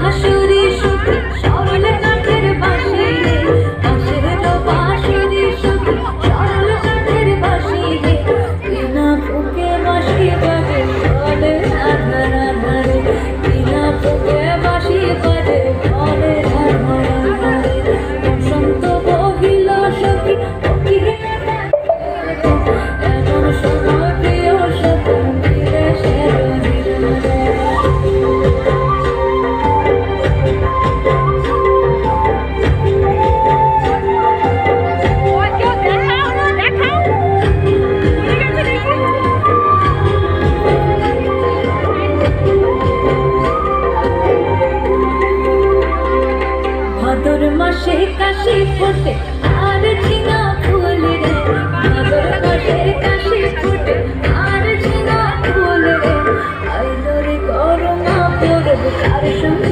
বাসু কাশি ফুটে, আর ঝিঙা ফুল রে। মাদর কাশে কাশি ফুটে, আর ঝিঙা ফুল রে। আইলো রে করোনা পড়ব কার সঙ্গে